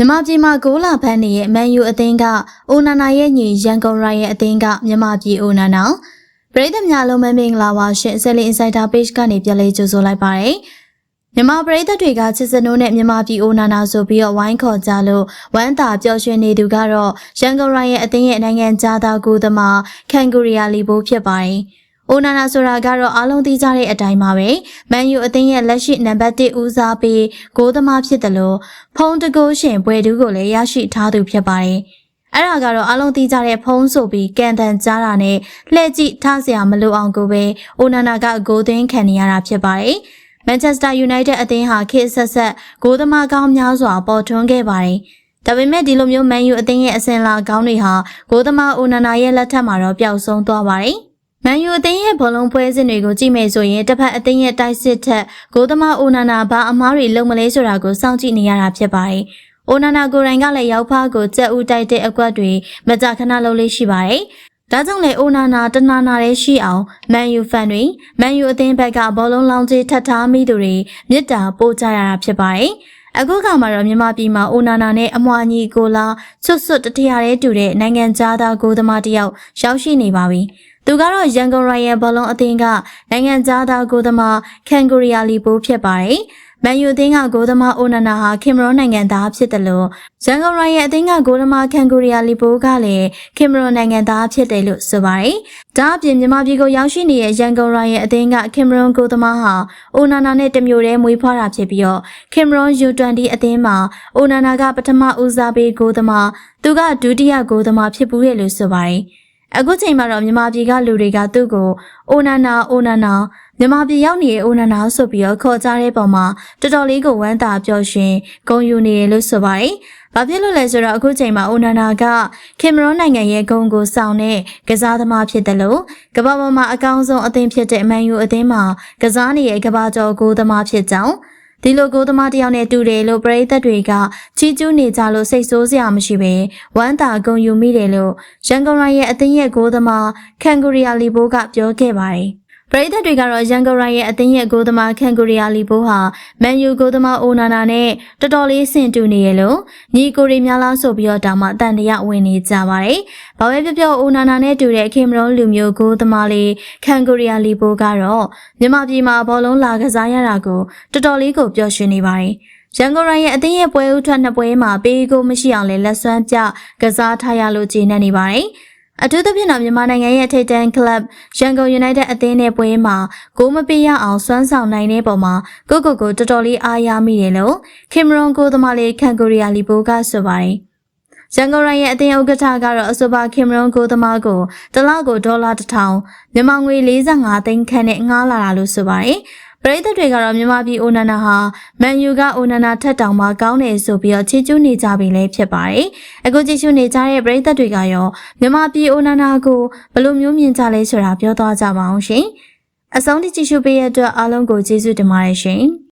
မြန်မာပြည်မှာဂိုးလာဖန်းနေရဲ့မန်ယူအသင်းကအိုနာနာရဲ့ညီရန်ကုန်ရိုင်ရဲ့အသင်းကမြန်မာပြည်အိုနာနာပရိသတ်များလုံးမမင်္ဂလာပါရှင်ဆယ်လီအင်ဆိုင်တာ page ကနေပြန်လေးကြိုဆိုလိုက်ပါတယ်မြန်မာပရိသတ်တွေကချစ်စနိုးနဲ့မြန်မာပြည်အိုနာနာဆိုပြီးတော့ဝိုင်းခေါ်ကြလို့ဝမ်းသာပျော်ရွှင်နေသူကတော့ရန်ကုန်ရိုင်ရဲ့အသင်းရဲ့နိုင်ငံသားသားကိုသမားကန်ဂူရီယာလီဘိုးဖြစ်ပါတယ် အိုနာနာဆိုတာကတော့အားလုံးသိကြတဲ့အတိုင်းပါပဲမန်ယူအသင်းရဲ့လက်ရှိနံပါတ်1ဦးစားပေးဂိုးသမားဖြစ်တယ်လို့ဖုံးတကိုးရှင်ဘွယ်တူးကိုလည်းရရှိထားသူဖြစ်ပါတယ်အဲ့ဒါကတော့အလုံးသိကြတဲ့ဖုံးဆိုပြီးကန်တန်ကြားတာနဲ့လှည့်ကြည့်ထားစရာမလိုအောင်ကိုပဲအိုနာနာကဂိုးသွင်းခံနေရတာဖြစ်ပါတယ်မန်ချက်စတာယူနိုက်တက်အသင်းဟာခေတ်ဆက်ဆက်ဂိုးသမားကောင်းများစွာပေါ်ထွန်းခဲ့ပါတယ်။ဒါပေမဲ့ဒီလိုမျိုးမန်ယူအသင်းရဲ့အစဉ်လာကောင်းတွေဟာဂိုးသမားအိုနာနာရဲ့လက်ထက်မှာတော့ပျောက်ဆုံးသွားပါတယ်။ မန်ယူအသင်းရဲ့ဘောလုံးပွဲစဉ်တွေကိုကြည့်မယ်ဆိုရင်တစ်ဖက်အသင်းရဲ့တိုက်စစ်ထက်ဂိုးသမားအိုနာနာဘာအမားတွေလုံမလဲဆိုတာကိုစောင့်ကြည့်နေရတာဖြစ်ပါတယ်။အိုနာနာကိုယ်တိုင်ကလည်းရောက်ဖားကိုကြက်ဥတိုက်တဲ့အကွက်တွေမကြာခဏလုပ်လေးရှိပါတယ်။ဒါကြောင့်လေအိုနာနာတနာနာလေးရှိအောင်မန်ယူဖန်တွေမန်ယူအသင်းဘက်ကဘောလုံးလောင်းကြီးထပ်ထားမိသူတွေမြစ်တာပို့ကြရတာဖြစ်ပါတယ်။အခုကမှတော့မြန်မာပြည်မှာအိုနာနာနဲ့အမွှာညီကိုလာဆွတ်ဆွတ်တထရရဲတူတဲ့နိုင်ငံသားသားကိုသမားတယောက်ရောက်ရှိနေပါပြီ။ သူကတော့ရန်ကုန်ရိုင်ယယ်ဘောလုံးအသင်းကနိုင်ငံသားသားကိုသမားကန်ဂူရီယာလီပိုးဖြစ်ပါတယ်။မန်ယူအသင်းကဂိုးသမားအိုနာနာဟာခင်မရွန်နိုင်ငံသားဖြစ်တယ်လို့ရန်ကုန်ရိုင်ယယ်အသင်းကဂိုးသမားကန်ဂူရီယာလီပိုးကလည်းခင်မရွန်နိုင်ငံသားဖြစ်တယ်လို့ဆိုပါတယ်။ဒါအပြင်မြန်မာပြည်ကိုရောက်ရှိနေတဲ့ရန်ကုန်ရိုင်ယယ်အသင်းကခင်မရွန်ဂိုးသမားဟာအိုနာနာနဲ့တမျိုးတည်းမွေးဖွားတာဖြစ်ပြီးတော့ခင်မရွန် U20 အသင်းမှာအိုနာနာကပထမဦးစားပေးဂိုးသမားသူကဒုတိယဂိုးသမားဖြစ်ပူးရလို့ဆိုပါတယ်။ အခုချိန်မှာတော့မြန်မာပြည်ကလူတွေကသူ့ကိုအိုနာနာအိုနာနာမြန်မာပြည်ရောက်နေတဲ့အိုနာနာဆိုပြီးတော့ခေါ်ကြတဲ့ပုံမှာတော်တော်လေးကိုဝမ်းသာပျော်ရွှင်ဂုဏ်ယူနေတယ်လို့ဆိုပါတယ်။ဘာဖြစ်လို့လဲဆိုတော့အခုချိန်မှာအိုနာနာကခင်မရွန်နိုင်ငံရဲ့ဂုဏ်ကိုဆောင်တဲ့ကစားသမားဖြစ်တယ်လို့ကမ္ဘာပေါ်မှာအကောင်းဆုံးအသင်းဖြစ်တဲ့အမန်ယူအသင်းမှာကစားနေတဲ့ကမ္ဘာကျော်ဂိုးသမားဖြစ်ကြောင်း ဒီလိုကိုသမားတယောက်နဲ့တူတယ်လို့ပရိသတ်တွေကချီးကျူးနေကြလို့စိတ်ဆိုးစရာမရှိပဲဝမ်းသာဂုဏ်ယူမိတယ်လို့ရန်ကုန်ရိုင်ရဲ့အသင်းရဲ့ကိုသမားကန်ဂူရီယာလီဘိုးကပြောခဲ့ပါတယ် ပရိသတ်တွေကတော့ရန်ကုန်ရိုင်ရဲ့အသင်းရဲ့ဂိုးသမားကန်ဂူရီယာလီဘိုးဟာမန်ယူဂိုးသမားအိုနာနာနဲ့တော်တော်လေးဆင်တူနေရလို့ညီကိုရီများလားဆိုပြီးတော့တောင်မှတန်တရဝင်နေကြပါတယ်။ဘာပဲပြောပြောအိုနာနာနဲ့တူတဲ့ခင်မရုံးလူမျိုးဂိုးသမားလေးကန်ဂူရီယာလီဘိုးကတော့မြန်မာပြည်မှာဘောလုံးလာကစားရတာကိုတော်တော်လေးကိုပျော်ရွှင်နေပါတယ်။ရန်ကုန်ရိုင်ရဲ့အသင်းရဲ့ပွဲဥထွက်နှစ်ပွဲမှာပေးကိုမရှိအောင်လဲလက်စွမ်းပြကစားထားရလို့ကျေနပ်နေပါတယ်။ အထူးသဖြင့်တော့မြန်မာနိုင်ငံရဲ့ထိပ်တန်းကလပ်ရန်ကုန် United အသင်းနဲ့ပွဲမှာဂိုးမပေးရအောင်စွမ်းဆောင်နိုင်တဲ့ပုံမှာကိုကိုကိုတော်တော်လေးအားရမိတယ်လို့ခင်မရွန်ကိုသမားလေးကန်ကိုရီယာလီဘိုကဆိုပါတယ်ရန်ကုန်ရိုင်ရဲ့အသင်းဥက္ကဋ္ဌကတော့အဆိုပါခင်မရွန်ကိုသမားကိုတစ်လကိုဒေါ်လာ1000မြန်မာငွေ45သိန်းခန့်နဲ့ငှားလာတာလို့ဆိုပါတယ် ပရိသတ်တွေကတော့မြန်မာပြည်အိုနာနာဟာမန်ယူကအိုနာနာထက်တောင်မှကောင်းတယ်ဆိုပြီးတော့ချီးကျူးနေကြပြီလည်းဖြစ်ပါတယ်။အခုချီးကျူးနေကြတဲ့ပရိသတ်တွေကရောမြန်မာပြည်အိုနာနာကိုဘယ်လိုမျိုးမြင်ကြလဲဆိုတာပြောသွားကြပါအောင်ရှင်။အဆုံးထိကြည့်ရှုပေးရတဲ့အတွက်အားလုံးကိုကျေးဇူးတင်ပါတယ်ရှင်။